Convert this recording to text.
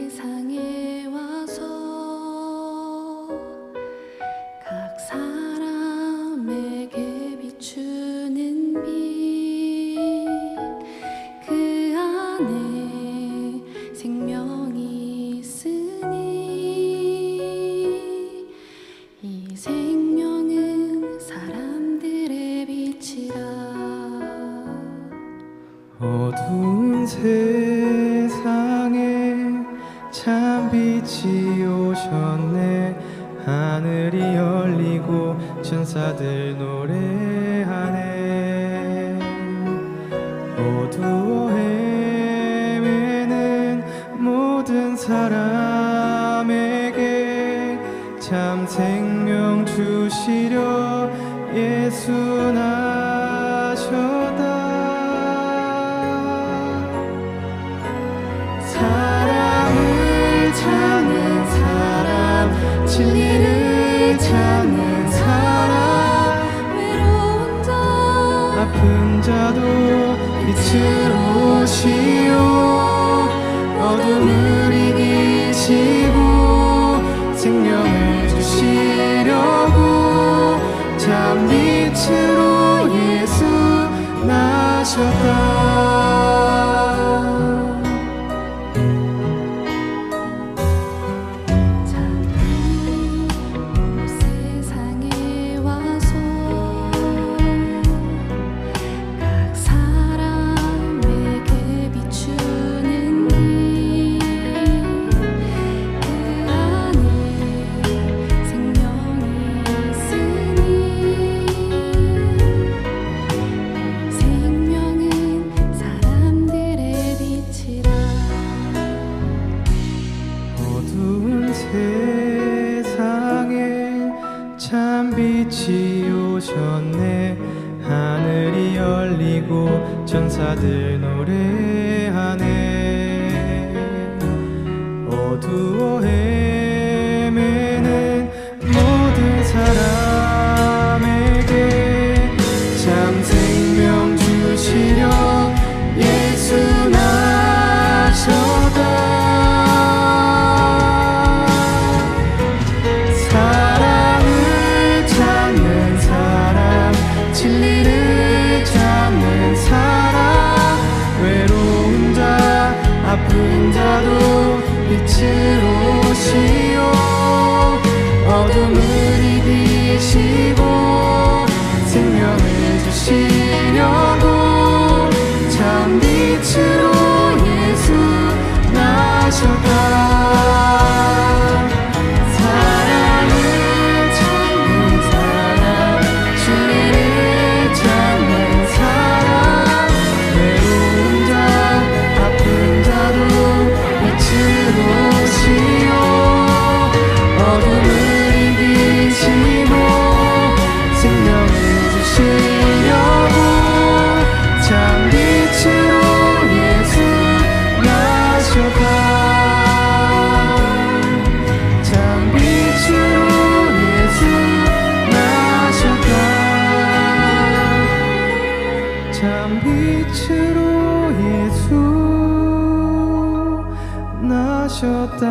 세상에 와서 각 사람에게 비추는 빛 그 안에 생명이 있으니 이 생명은 사람들의 빛이라. 어두운 세 참 빛이 오셨네. 하늘이 열리고 천사들 노래하네. 어두워 헤매는 모든 사람에게 참 생명 주시려 예수 나 자도 빛으로 오시오. 어둠을 이기시고 생명을 주시려고 참 빛으로 예수 나셨다 참 빛이 오셨네. 하늘이 열리고 천사들 노래하네 아픈 자도 빛으로 오시오. 어둠을 이기시고 생명을 주시려고 참 빛으로 빛으로 예수 나셨다.